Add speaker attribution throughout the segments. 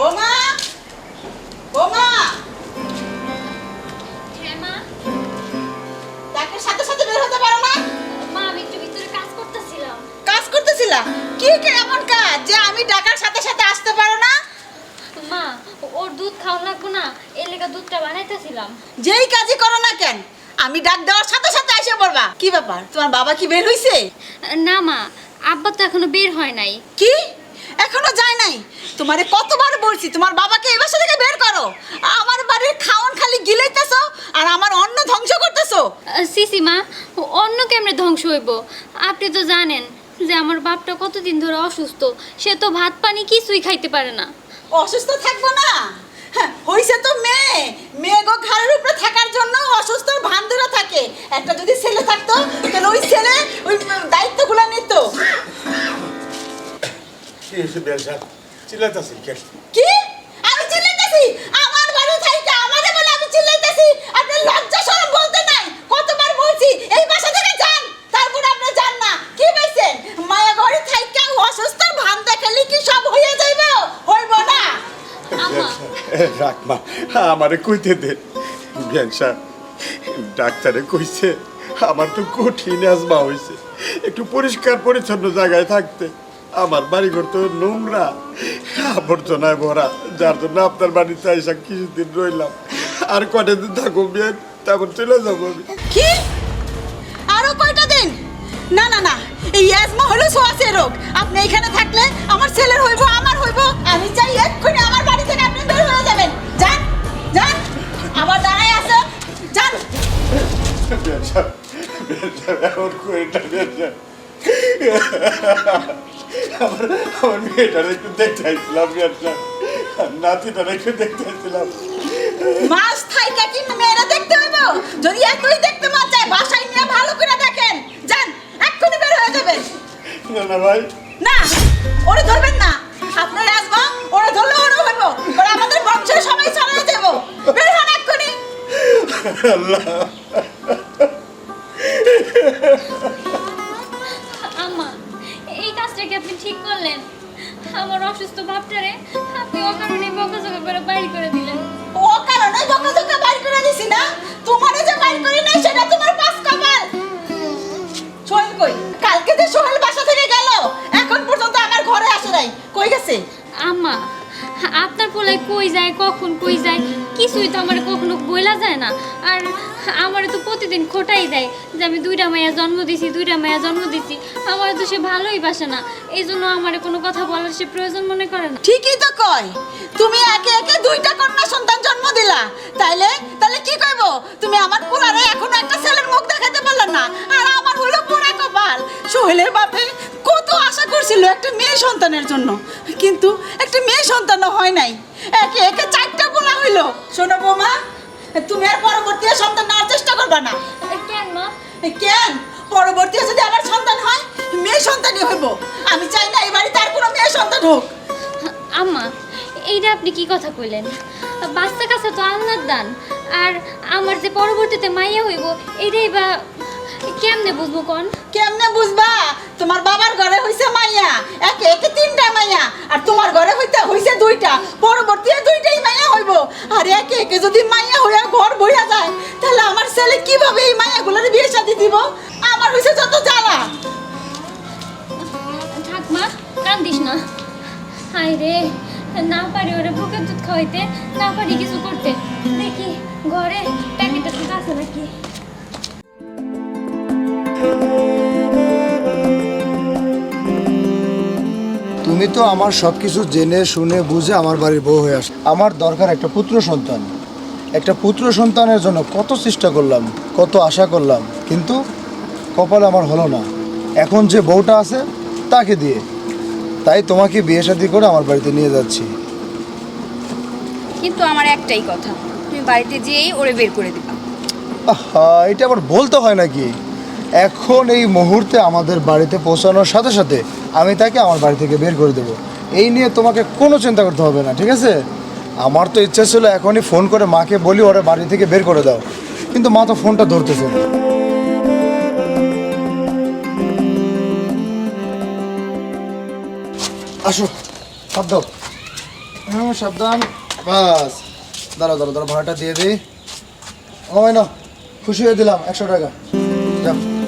Speaker 1: বৌমা! বৌমা!
Speaker 2: হ্যাঁ মা?
Speaker 1: ডাক্তার সাথে সাথে বের হতে পারো না?
Speaker 2: মা আমি একটু ভিতরে কাজ করতেছিলাম।
Speaker 1: কাজ করতেছিলা? কি কি এমন কাজ যে আমি ডাকার সাথে সাথে আসতে পারো না?
Speaker 2: মা ওর দুধ খাওয়া লাগবো না লেগা দুধটা বানাইতেছিলাম।
Speaker 1: যেই কাজই করো না কেন আমি ডাক দেওয়ার সাথে সাথে এসে পড়বা। কি ব্যাপার? তোমার বাবা কি বের হইছে?
Speaker 2: না মা আব্বা তো এখনও বের হয় নাই।
Speaker 1: কি? এখনও যায় নাই? তোমারে কতবার বলছি তোমার বাবাকে এই বাসা থেকে বের করো। আমার বাড়ির খাওন খালি গিলাইতেছো আর আমার অন্ন ধ্বংস করতেছো।
Speaker 2: সিসি মা অন্য কেমনে ধ্বংস হইব? আপনি তো জানেন যে আমার বাপটা কতদিন ধরে অসুস্থ সে তো ভাত পানি কিছুই খাইতে পারে না।
Speaker 1: অসুস্থ থাকব না? হ্যাঁ, হইছে তো মেয়ে। মেয়ে গো ঘরের উপরে থাকার জন্য অসুস্থ ভান থাকে। একটা যদি ছেলে থাকতো তাহলে ওই ছেলে ওই দায়িত্বগুলো নিত।
Speaker 3: কি হয়েছে বেলসা চিল্লাইতাছি কে
Speaker 1: কি? আমি চিল্লাইতেছি? আমার বাড়ি আমারে বলে আমি চিল্লাইতেছি? লজ্জা শরম বলতে নাই? কতবার বলছি এই বাসা থেকে যান তারপর আপনি যান না। কি পাইছেন মায়া ঘরে থাইকা অসুস্থর ভান দেখালে কি সব হয়ে যাইব? হইব না।
Speaker 3: রাখ মা আমারে কইতে দে। ডাক্তারে কইছে আমার তো কঠিন আজমা হইছে। একটু পরিষ্কার পরিচ্ছন্ন জায়গায় থাকতে। আমার বাড়িঘর তো নোংরা। আবর্জনায় ভরা যার জন্য আপনার বাড়িতে আইসা কিছুদিন রইলাম। আর কটা দিন থাকো বিয়ে? তারপর চলে যাব আমি।
Speaker 1: কি? আরও কয়টা দিন? না না না এই অ্যাজমা হলো সোয়াসে রোগ। আপনি এখানে থাকলে আমার ছেলের হইব আমার হইব। আমি চাই এক্ষুনি আমার বাড়ি থেকে আপনি বের হয়ে যাবেন। যান যান আবার দাঁড়ায় আছে। যান।
Speaker 3: এখন আমার আমার মেয়েটার একটু দেখতে আইছিলাম বেলসা নাতিটার একটু দেখতে আইছিলাম
Speaker 1: মাস থাইকা কি মেয়েরা দেখতে হইব। যদি এতই দেখতে মন চায় বাসায় নিয়ে ভালো করে দেখেন। যান এক্ষুনি বের হয়ে যাবেন।
Speaker 3: না না ভাই।
Speaker 1: না ওরে ধরবেন না। আপনার আসবা ওরে ধরলে ওরে হইব। ওরা আমাদের বংশের সবাই চলে যাব। বের হন এক্ষুনি।
Speaker 3: আল্লাহ।
Speaker 2: এই কাজটা কি আপনি ঠিক করলেন। আমার অসুস্থ বাপটারে আপনি কারণে বকাঝকা করে বাইর করে দিলেন।
Speaker 1: ও কারণে বকাঝকা বাইর করে দিছি না? তোমারে যে বাইর করি নাই সেটা তোমার পাস কপাল। সোহেল কই কালকে যে সোহেল বাসা থেকে গেল এখন পর্যন্ত আমার ঘরে আসে নাই। কই গেছে?
Speaker 2: আম্মা আপনার পোলাই কই যায়, কখন কই যায়, কিছুই তো আমার কখনো বইলা যায় না। আর আমার তো প্রতিদিন খোটাই দেয় যে আমি দুইটা মায়া জন্ম দিছি, দুইটা মায়া জন্ম দিছি। আমার তো সে ভালোই বাসে না। এই জন্য আমার কোনো কথা বলার সে প্রয়োজন মনে করে না।
Speaker 1: ঠিকই তো কয়। তুমি একে একে দুইটা কন্যা সন্তান জন্ম দিলা। তাইলে তাহলে কি কইব? তুমি আমার পুরারে এখনও একটা ছেলের মুখ দেখাতে পারলে না। আর আমার হলো পুরা কপাল। সোহেলের বাপে করছিল একটা মেয়ে সন্তানের জন্য। কিন্তু একটা মেয়ে সন্তানও হয় নাই। একে একে চারটা গোলা হইল। শোনো বৌমা তুমি আর পরবর্তী সন্তান নেওয়ার চেষ্টা করবা না।
Speaker 2: কেন মা?
Speaker 1: কেন? পরবর্তী যদি আমার সন্তান হয় মেয়ে সন্তানই হইব। আমি চাই না এই বাড়িতে আর কোনো মেয়ে সন্তান হোক।
Speaker 2: আম্মা এইটা আপনি কি কথা কইলেন? বাচ্চা কাছে তো আল্লাহর দান আর আমার যে পরবর্তীতে মাইয়া হইব এইটাই বা কেমনে বুঝব কোন?
Speaker 1: কেমনে বুঝবা? তোমার বাবার ঘরে হইছে মাইয়া। একে একে তিনটা মাইয়া। আর তোমার ঘরে হইতে হইছে দুইটা। পরবর্তী দুইটাই মাইয়া হইব। আর একে একে যদি মাইয়া হইয়া ঘর বইয়া যায়, তাহলে আমার ছেলে কীভাবে এই মাইয়াগুলোর বিয়ে শাদি দিব? আমার হইছে যত জ্বালা।
Speaker 2: থাক মা, কান্দিস না। হাই রে, না পারি ওরে বুকের দুধ খাওয়াইতে, না পারি কিছু করতে। দেখি, ঘরে প্যাকেটটা দুধ আছে নাকি?
Speaker 4: তুমি তো আমার সব কিছু জেনে শুনে বুঝে আমার বাড়ির বউ হয়ে আস আমার দরকার একটা পুত্র সন্তান। একটা পুত্র সন্তানের জন্য কত চেষ্টা করলাম কত আশা করলাম কিন্তু কপাল আমার হলো না। এখন যে বউটা আছে তাকে দিয়ে। তাই তোমাকে বিয়ে শাদি করে আমার বাড়িতে নিয়ে যাচ্ছি।
Speaker 5: কিন্তু আমার একটাই কথা তুমি বাড়িতে যেয়েই ওরে বের করে দিবা।
Speaker 4: আহা এটা আবার বলতে হয় নাকি? এখন এই মুহূর্তে আমাদের বাড়িতে পৌঁছানোর সাথে সাথে আমি তাকে আমার বাড়ি থেকে বের করে দেবো। এই নিয়ে তোমাকে কোনো চিন্তা করতে হবে না, ঠিক আছে? আমার তো ইচ্ছা ছিল এখনই ফোন করে মাকে বলি, ওরা বাড়ি থেকে বের করে দাও। কিন্তু মা তো ফোনটা ধরতেছে না। আসো দাও হুম সাবধান। বাস। দাঁড়া দাঁড়া দাঁড়া ভাড়াটা দিয়ে দিই। ও না খুশি হয়ে দিলাম, একশো টাকা। যাও।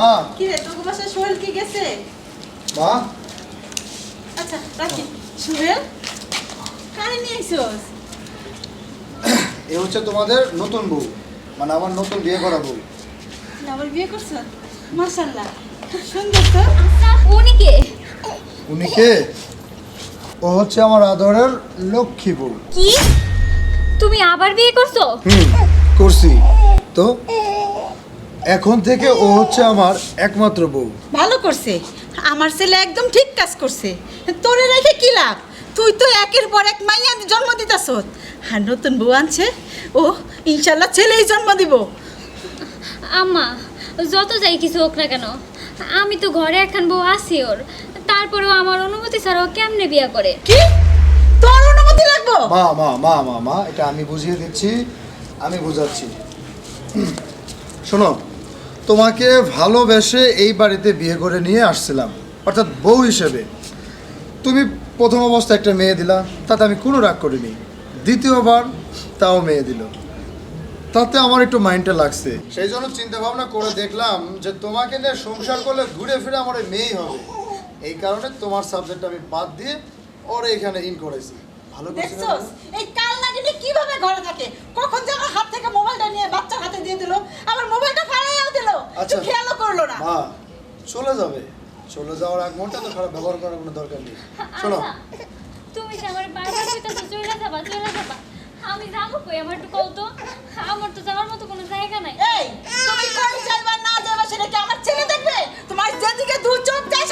Speaker 4: মা।
Speaker 1: কি রে তোর বাসায় সোহেল কি গেছে?
Speaker 4: মা।
Speaker 1: আচ্ছা রাখি। সোহেল কারে নিয়ে আইসোস?
Speaker 4: এ হচ্ছে তোমাদের নতুন বউ মানে আমার নতুন বিয়ে করা বউ।
Speaker 1: আবার বিয়ে করছ? মাশাল্লাহ খুব সুন্দর তো।
Speaker 2: উনি কে?
Speaker 4: উনি কে? ও হচ্ছে আমার আদরের লক্ষ্মী বউ।
Speaker 2: কি? তুমি আবার বিয়ে করছ?
Speaker 4: হুম করছি। তো? এখন থেকে ও হচ্ছে আমার একমাত্র বউ।
Speaker 1: ভালো করছে। আমার ছেলে একদম ঠিক কাজ করছে। তোরে রেখে কি লাভ? তুই তো একের পর এক মাইয়া জন্ম দিতাস আর নতুন বউ আনছে ও ইনশাল্লাহ ছেলেই জন্ম দিব।
Speaker 2: আম্মা যত যাই কিছু হোক না কেন আমি তো ঘরে একখান বউ আছি ওর। তারপরেও আমার অনুমতি ছাড়াও কেমনে বিয়ে করে?
Speaker 1: কি? তোর অনুমতি লাগবো?
Speaker 4: মা মা মা মা মা এটা আমি বুঝিয়ে দিচ্ছি আমি বুঝাচ্ছি। শোনো তোমাকে ভালোবেসে এই বাড়িতে বিয়ে করে নিয়ে আসছিলাম, অর্থাৎ বউ হিসেবে। তুমি প্রথম অবস্থায় একটা মেয়ে দিলা, তাতে আমি কোনো রাগ করিনি। দ্বিতীয়বার তাও মেয়ে দিল। তাতে আমার একটু মাইন্ডটা লাগছে। সেই জন্য চিন্তা ভাবনা করে দেখলাম যে তোমাকে নিয়ে সংসার করলে ঘুরে ফিরে আমার মেয়েই হবে। এই কারণে তোমার সাবজেক্ট আমি বাদ দিয়ে ওর এখানে ইন করেছি। ভালো
Speaker 1: দেখছস? এই কাল নাগিনি কীভাবে ঘরে থাকে? কখন যে আমার হাত থেকে মোবাইলটা নিয়ে বাচ্চার হাতে দিয়ে দিল? আমার মোবাইলটা ফালাইয়াও
Speaker 4: আচ্ছা।
Speaker 1: খেয়ালও করল না।
Speaker 4: মা চলে যাবে। চলে যাওয়ার আগ মুহূর্তে তো খারাপ ব্যবহার করার কোনো দরকার নেই। শোনো
Speaker 2: আচ্ছা। তুমি যে আমার বারবার কইতাছো চলে যাবা চলে যাবা? আমি যাব কই? আমার একটু কও তো। আমার তো যাওয়ার মতো কোনো জায়গা নাই।
Speaker 1: এই তুমি কই যাইবা না যাইবা সেটা কি আমার ছেলে দেখবে? তোমার যেদিকে দু চোখ যায়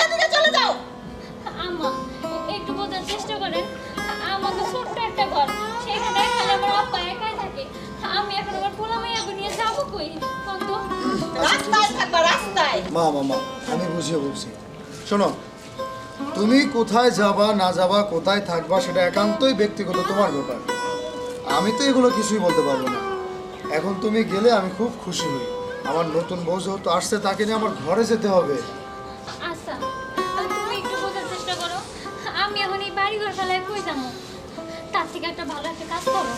Speaker 1: রাস্তায়
Speaker 4: মা মা মা আমি বুঝিয়ে বলছি। শোনো, তুমি কোথায় যাবা, না যাবা, কোথায় থাকবা, সেটা একান্তই ব্যক্তিগত, তোমার ব্যাপার। আমি তো এগুলো কিছুই বলতে পারব না। এখন তুমি গেলে আমি খুব খুশি হই। আমার নতুন বউ যেহেতু আসছে, তাকে নিয়ে আমার ঘরে যেতে হবে।
Speaker 2: আচ্ছা আমি এখন এই বাড়ি ঘর ফেলায় কই যাব? তার থেকে একটা ভালো একটা কাজ করো।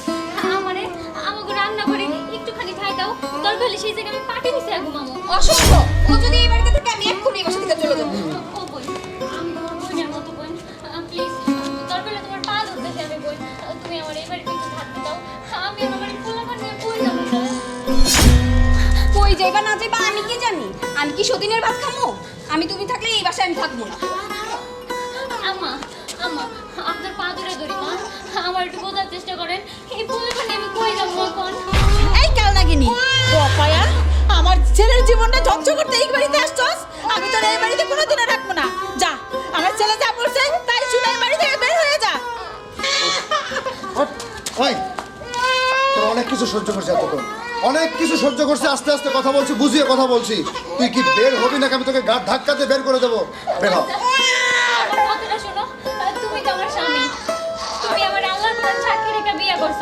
Speaker 2: আমারে আমাকে রান্না করে দাও দরকার হলে সেই জায়গায় আমি পাটি দিছি ঘুমাবো
Speaker 5: অসম্ভব ও যদি এই বাড়িতে থাকে আমি এক্ষুনি এই বাসা থেকে চলে যাব।
Speaker 2: ও বোন আমি তোমার বোনের মতো বোন। প্লিজ দরকার হলে তোমার পা ধরতেছি আমি বোন। তুমি আমার এই বাড়িতে একটু থাকতে দাও। আমি আমার বাড়ি খোলা কই যাব
Speaker 5: কই যাইবা না যাইবা আমি কি জানি? আমি কি সতীনের ভাত খামো? আমি তুমি থাকলে এই বাসায় আমি থাকব না।
Speaker 2: আম্মা আম্মা আপনার পা ধরে ধরি মা। আমার একটু বোঝার চেষ্টা করেন এই পুলিশখানে আমি কই যাব এখন
Speaker 1: কাল বপায়া আমার ছেলের জীবনটা ধ্বংস করতে এই বাড়িতে আসছস? আমি তোর এই বাড়িতে কোনোদিনও রাখব না। যা আমার ছেলে যা বলছে তাই শুনে এই বাড়ি থেকে বের হয়ে যা।
Speaker 4: ওই। তোর অনেক কিছু সহ্য করছে এতক্ষণ। অনেক কিছু সহ্য করছে আস্তে আস্তে কথা বলছি বুঝিয়ে কথা বলছি। তুই কি বের হবি নাকি আমি তোকে গাঢ় ধাক্কাতে বের করে দেবো? বের হ।
Speaker 2: আমার কথাটা শোনো তুমি তো আমার স্বামী। তুমি আমার আল্লাহর কোরআন সাক্ষী রেখে বিয়ে করছ।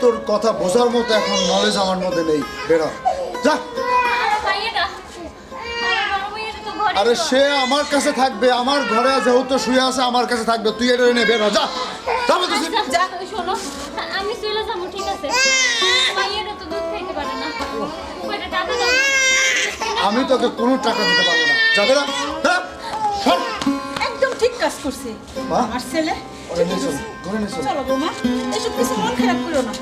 Speaker 4: তোর কথা বোঝার মতো এখন নলেজ আমার মধ্যে নেই। বের। যা।
Speaker 2: ঘরে
Speaker 4: আরে সে আমার কাছে থাকবে আমার ঘরে যেহেতু শুয়ে আছে আমার কাছে থাকবে। তুই এটা এনে বেরো যা। যা বলতেছি।
Speaker 2: আচ্ছা, শোনো। আমি চলে যাব ঠিক আছে? ভাইয়েরা তো দুধ খাইতে পারে না। কয়টা টাকা দাও?
Speaker 4: আমি তোকে কোনো টাকা দিতে পারব না। যাবে না যা,
Speaker 1: একদম ঠিক কাজ করছে।
Speaker 4: মা?
Speaker 1: আমার ছেলে?
Speaker 4: ওরে নিয়ে চল, ঘরে নিয়ে চল।
Speaker 1: চলো বৌমা এসব কিছু মন খারাপ করো না।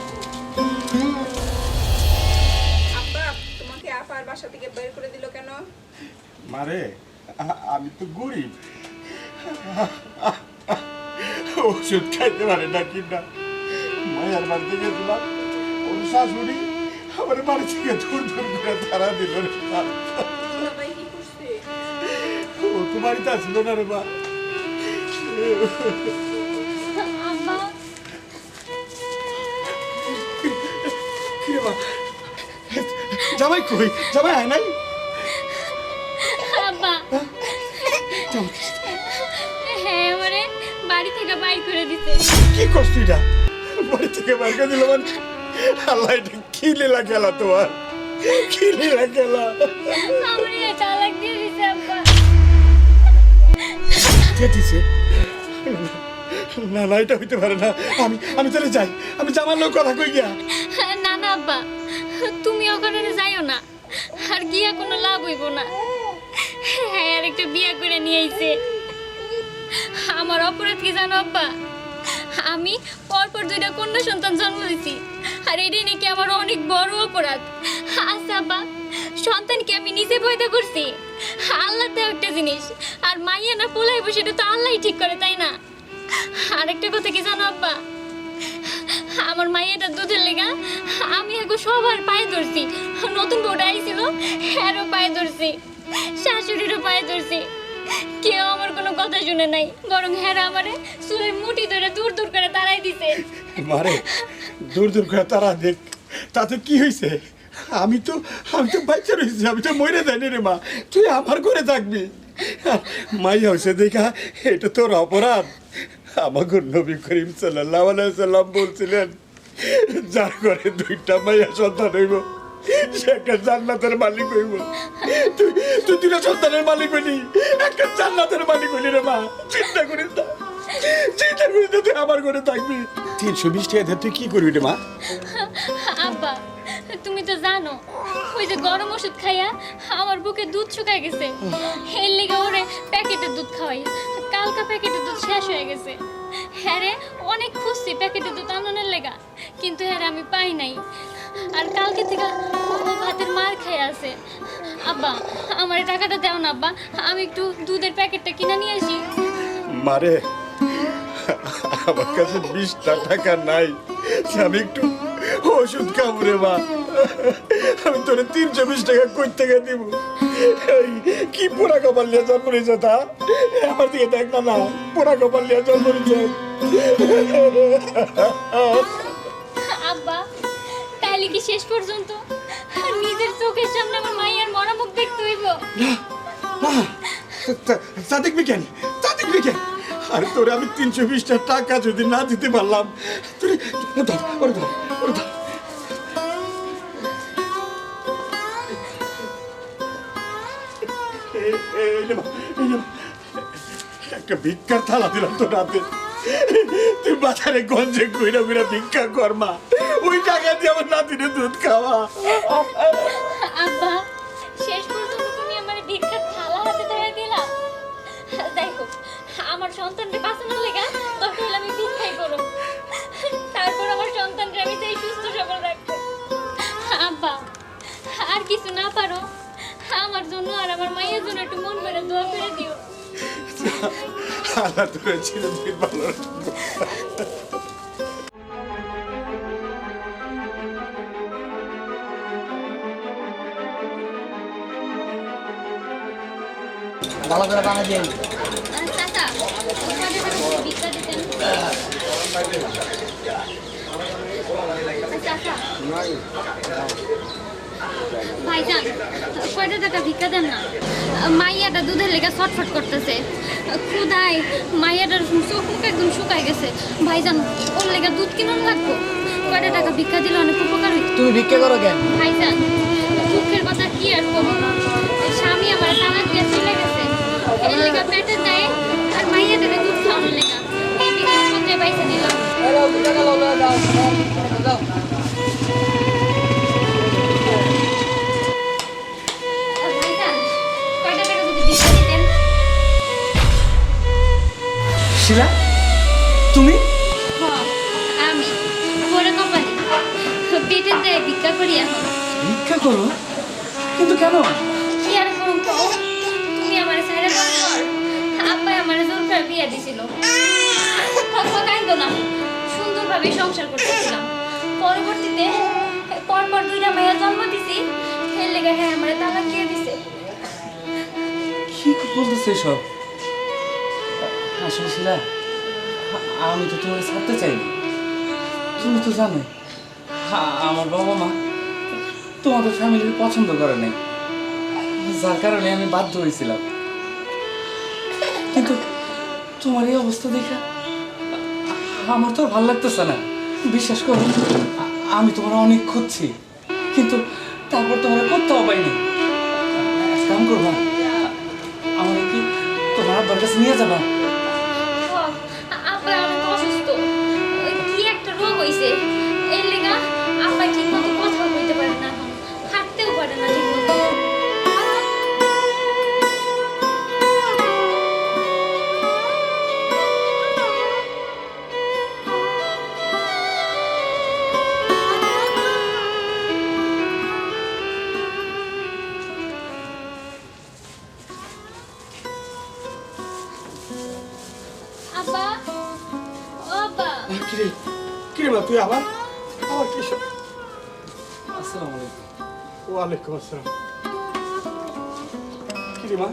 Speaker 6: বাসা থেকে বের করে দিল কেন?
Speaker 3: মারে আমি তো গরিব। ওষুধ খাইতে পারে না কিনা মায়ের বাড়িতে গেছিলাম ওর শাশুড়ি আমার বাড়ি থেকে দূর দূর করে তারা দিল রে ও তো বাড়িতে আসছিল না রে মা
Speaker 2: আম্মা।
Speaker 3: কি রে মা? জামাই কই? জামাই আয় নাই?
Speaker 2: আব্বা। হ্যাঁ? আমারে বাড়ি থেকে বাইর করে দিতে
Speaker 3: কি করছিস না বাড়ি থেকে বাইর করে দিল মানে? আল্লাহ এটা কি লীলা খেলা তোমার? কি লীলা খেলা?
Speaker 2: আমার তালাক দিয়ে দিতে আব্বা।
Speaker 3: দিয়ে দিছে? না না এটা হইতে পারে না। আমি আমি তাহলে যাই। আমি জামার লোক কথা কই গিয়া?
Speaker 2: তুমি ওখানে যাইও না। আর গিয়া কোনো লাভ হইব না। হ্যাঁ আর একটা বিয়া করে নিয়ে আইছে। আমার অপরাধ কি জানো আব্বা? আমি পরপর দুইটা কন্যা সন্তান জন্ম দিছি। আর এটাই নাকি আমার অনেক বড় অপরাধ। আচ্ছা আব্বা, সন্তানকে আমি নিজে পয়দা করছি। আল্লাহ তো একটা জিনিস। আর মাইয়া না পোলাইব সেটা তো আল্লাহই ঠিক করে, তাই না? আরেকটা কথা কি জানো আব্বা? আমার মাইয়াটা দুধের লেগা। আমি এখন সবার পায়ে ধরছি। নতুন বউটা আইছিল হ্যারও পায়ে ধরছি। শাশুড়িরও পায়ে ধরছি। কেউ আমার কোনো কথা শুনে নাই, বরং হ্যারা আমারে চুলের মুঠি ধরে দূর দূর করে তাড়াই দিছে।
Speaker 3: মারে, দূর দূর করে তারা দেখ, তাতে কি হয়েছে আমি তো আমি তো বাচ্চা রয়েছি আমি তো মরে যাইনি রে মা। তুই আমার করে থাকবি। মাই হয়েছে দেখা, এটা তোর অপরাধ। আমাকে নবী করিম সাল্লাম বলছিলেন, যার করে দুইটা মাইয়া সন্তান হইব সন্তানের মালিক থাকবি। তিনশো তুই কি করবি রে মা?
Speaker 2: তুমি তো জানো, ওই যে গরম ওষুধ খাইয়া আমার বুকে দুধ শুকায় গেছে। এর লিগে ওরে প্যাকেটের দুধ খাওয়াই। কালকা প্যাকেটের দুধ শেষ হয়ে গেছে। হ্যাঁ রে, অনেক খুঁজছি প্যাকেটের দুধ আননের লেগা, কিন্তু হ্যাঁ আমি পাই নাই। আর কালকে থেকে ও ভাতের মার খেয়ে আছে। আব্বা, আমার টাকাটা দাও না, আব্বা। আমি একটু দুধের প্যাকেটটা কিনে নিয়ে আসি।
Speaker 3: মারে, আমার কাছে বিশটা টাকা নাই। আমি একটু ওষুধ খাব রে মা। আমি তোরে তিনশো বিশ টাকা কই থেকে দিব কি পোড়া কপাল নিয়ে জন্ম নিয়েছে তা? আমার দিকে দেখ না না পোড়া কপাল নিয়ে জন্ম নিয়েছে।
Speaker 2: আব্বা তাহলে কি শেষ পর্যন্ত? নিজের চোখের সামনে আমার মায়ের মরামুখ দেখতে হইব।
Speaker 3: তা দেখবি কেন? তা দেখবি কেন? আর তোরে আমি তিনশো বিশটা টাকা যদি না দিতে পারলাম তোরে ধর, ওরে ধর, ওরে ধর। একটা ভিক্ষার থালা দিলাম তো রাতে তুই বাজারে গঞ্জে ঘুরে ঘুরে ভিক্ষা কর ওই টাকা দিয়ে আমার নাতিনে দুধ খাওয়া।
Speaker 2: আব্বা
Speaker 3: আল্লাহ তোরে চিরদিন ভালো রাখব।
Speaker 7: ভালো করে বানা দিয়ে
Speaker 2: চাচা ভিক্ষা ভাইজান কয়টা টাকা ভিক্ষা দেন না? মাইয়াটা দুধের লেগে ছটফট করতেছে। ক্ষুদায় মাইয়াটার চোখ মুখ একদম শুকায় গেছে। ভাইজান ওর লেগে দুধ কিনুন লাগবো? কয়টা টাকা ভিক্ষা দিলে অনেক উপকার হইতো?
Speaker 7: তুমি ভিক্ষা করো কেন?
Speaker 2: ভাইজান দুঃখের কথা কি আর করব স্বামী আমার তালাক দিয়ে চলে গেছে। এর লেগে পেটে দেয় আর মাইয়া দেবে দুধ খাওয়ানোর লেগে। এই করতে পয়সা দিলাম। ভাইজান
Speaker 7: শিলা? তুমি?
Speaker 2: হ আমি। দেয় ভিক্ষা করি এখন।
Speaker 7: ভিক্ষা করো? কিন্তু কেন?
Speaker 2: কি আর করুন তো তুমি আমার সাইডে পর আব্বাই আমার জোর করে বিয়ে দিছিল। তখন কাইন্দ না। সুন্দরভাবে সংসার করতেছিলাম। পরবর্তীতে পরপর দুইটা জন্ম দিছি। লেগে হ্যাঁ আমার তালাক দিয়ে দিছে।
Speaker 7: কি বলতেছে এসব? আসলে শিলা আমি তো তোমাকে ছাড়তে চাইনি। তুমি তো জানো আমার বাবা মা তোমাদের ফ্যামিলির পছন্দ করে নাই। যার কারণে আমি বাধ্য হয়েছিলাম। কিন্তু তোমার এই অবস্থা দেখে আমার তো ভালো লাগতেছে না। বিশ্বাস করো, আমি তোমার অনেক খুঁজছি, কিন্তু তারপর তোমার কোথাও পাইনি এক কাম করবা আমার কি তোমার আব্বার কাছে নিয়ে যাবা?
Speaker 3: তুই আবার? আবার কি
Speaker 7: আসসালামু আলাইকুম।
Speaker 3: ওয়ালাইকুম আসসালাম। কিরে মা?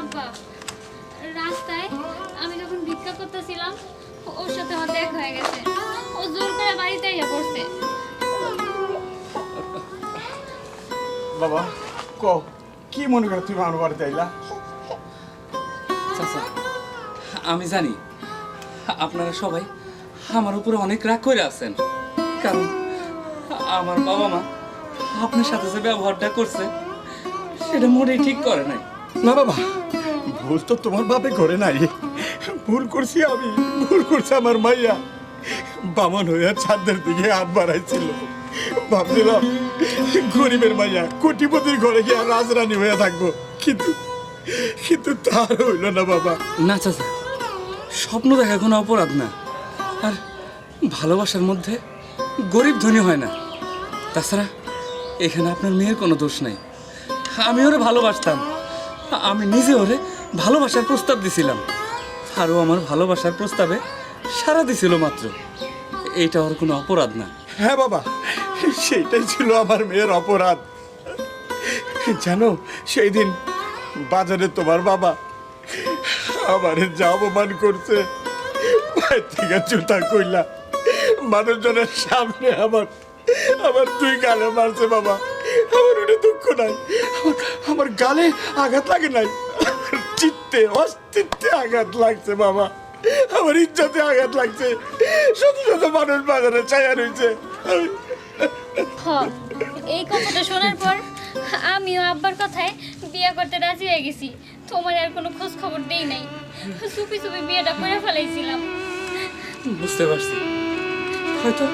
Speaker 2: আব্বা রাস্তায় আমি যখন ভিক্ষা করতেছিলাম ওর সাথে আমার দেখা হয়ে গেছে। ও জোর করে বাড়িতে এসে পড়ছে।
Speaker 3: বাবা ক কি মনে কর তুমি আমার বাড়িতে আইলা?
Speaker 7: চাচা আমি জানি আপনারা সবাই আমার উপরে অনেক রাগ করে আছেন। কারণ আমার বাবা মা আপনার সাথে যে ব্যবহারটা করছে সেটা মোটেই ঠিক করে নাই।
Speaker 3: না বাবা ভুল তো তোমার বাপে করে নাই। ভুল করছি আমি ভুল করছে আমার মাইয়া। বামন হইয়া ছাদের দিকে হাত বাড়াইছিল। ভাবছিলাম গরিবের মাইয়া কোটিপতির ঘরে গিয়ে রাজরানী হয়ে থাকব। কিন্তু কিন্তু তার হইল না বাবা।
Speaker 7: না চাচা স্বপ্ন দেখা কোনো অপরাধ না। আর ভালোবাসার মধ্যে গরিব ধনী হয় না। তাছাড়া এখানে আপনার মেয়ের কোনো দোষ নাই। আমি ওরে ভালোবাসতাম। আমি নিজে ওরে ভালোবাসার প্রস্তাব দিছিলাম। আর ও আমার ভালোবাসার প্রস্তাবে সারা দিছিল মাত্র। এইটা ওর কোনো অপরাধ না।
Speaker 3: হ্যাঁ বাবা, সেইটাই ছিল আমার মেয়ের অপরাধ। জানো, সেই দিন বাজারে তোমার বাবা আমারে যা অপমান করছে। থেকে জুতা কইলা মানুষজনের সামনে আমার আমার তুই গালে মারছে বাবা। আমার ওটা দুঃখ নাই। আমার গালে আঘাত লাগে নাই। চিত্তে, অস্তিত্বে আঘাত লাগছে বাবা। আমার ইজ্জতে আঘাত লাগছে। শত শত মানুষ বাজারে চাইয়া রয়েছে
Speaker 2: এই কথাটা শোনার পর আমিও আব্বার কথায় বিয়ে করতে রাজি হয়ে গেছি। তোমার আর কোনো খোঁজ খবর দেই নাই। চুপি চুপি বিয়েটা করে ফেলাইছিলাম।
Speaker 7: বুঝতে পারছি। হয়তো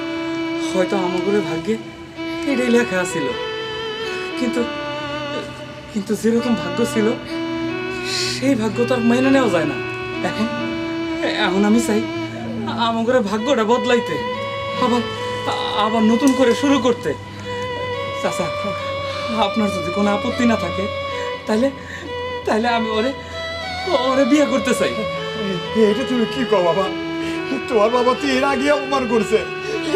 Speaker 7: হয়তো আমাগুলো ভাগ্যে এটাই লেখা ছিল। কিন্তু কিন্তু যেরকম ভাগ্য ছিল, সেই ভাগ্য তো আর মেনে নেওয়া যায় না। এখন এখন আমি চাই আমাগুলো ভাগ্যটা বদলাইতে, আবার আবার নতুন করে শুরু করতে। চাচা, আপনার যদি কোনো আপত্তি না থাকে, তাহলে তাহলে আমি ওরে ওরে বিয়ে করতে চাই।
Speaker 3: এটা তুমি কি কো বাবা? তোমার বাবা তো এর আগে অপমান করছে।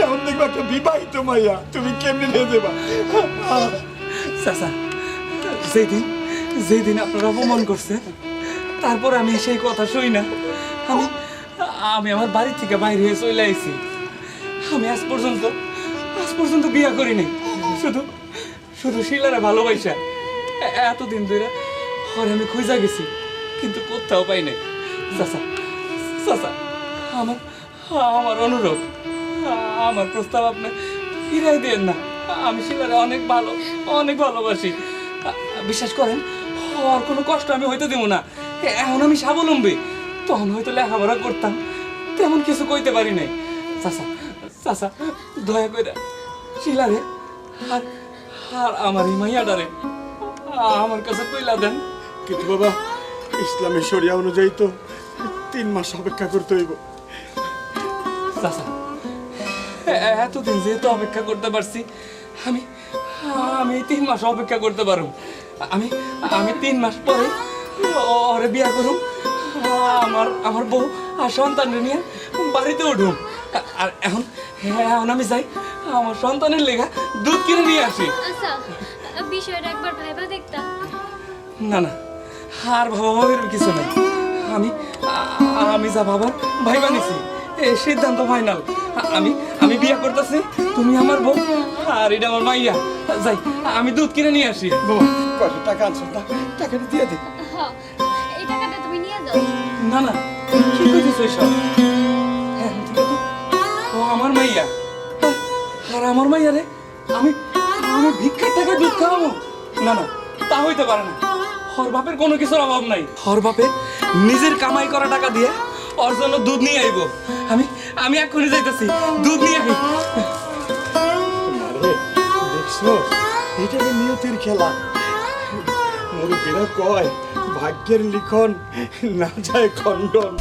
Speaker 3: এখন দেখবে একটা বিবাহিত মাইয়া, তুমি কেমনে নিয়ে দেবা
Speaker 7: চাচা যেই দিন যেই দিন আপনার অপমান করছে, তারপর আমি সেই কথা শুই না। আমি আমি আমার বাড়ি থেকে বাইরে হয়ে চলে আইছি। আমি আজ পর্যন্ত আজ পর্যন্ত বিয়া করিনি। শুধু শুধু শিলারে ভালোবাসা। এতদিন ধরে হরে আমি খুঁজা গেছি, কিন্তু কোথাও পাই নাই। চাচা চাচা আমার আমার অনুরোধ, আমার প্রস্তাব আপনি ফিরাই দেন না। আমি শিলারে অনেক ভালো, অনেক ভালোবাসি। বিশ্বাস করেন, আর কোনো কষ্ট আমি হইতে দেবো না। এখন আমি স্বাবলম্বী, তখন হয়তো লেখাপড়া করতাম, তেমন কিছু কইতে পারি নাই। চাচা চাচা, দয়া করে শিলারে, আর আর আমার এই মাইয়াডারে আমার কাছে কইলা দেন।
Speaker 3: কিন্তু বাবা, ইসলামের শরিয়া অনুযায়ী তো তিন মাস অপেক্ষা করতে হইব।
Speaker 7: চাচা এতদিন যেহেতু অপেক্ষা করতে পারছি আমি আমি তিন মাস অপেক্ষা করতে পারব আমি আমি তিন মাস পরে ওরে বিয়া করুম। আমার আমার বউ আর সন্তান নিয়ে বাড়িতে উঠুম। আর এখন এখন আমি যাই আমার সন্তানের লেগা দুধ কিনে নিয়ে আসি।
Speaker 2: আচ্ছা বিষয়টা একবার ভাইবা দেখতাম
Speaker 7: না না আর বাবা ভাবের কিছু নাই। আমি আমি যা বাবার ভাই বানিয়েছি এ সিদ্ধান্ত ফাইনাল আমি আমি বিয়া করতেছি তুমি আমার বউ আর এটা আমার মাইয়া। যাই আমি দুধ কিনে নিয়ে আসি।
Speaker 3: কত টাকা আনছো? না টাকাটা দিয়ে দে।
Speaker 2: এই টাকাটা তুমি নিয়ে যাও।
Speaker 7: না না কি কইছিস ওইসব হ্যাঁ ও আমার মাইয়া। আর আমার মাইয়া রে আমি আমি ভিক্ষার টাকা দুধ খাওয়াবো? না না তা হইতে পারে না। হর বাপের কোনো কিছুর অভাব নাই। হর বাপে নিজের কামাই করা টাকা দিয়ে ওর জন্য দুধ নিয়ে আইবো। আমি আমি এক্ষুনি যাইতেছি। দুধ নিয়ে আই।
Speaker 3: দেখছ? এটা নিয়তির খেলা। মুরব্বীরা কয়, ভাগ্যের লিখন না যায় খণ্ডন।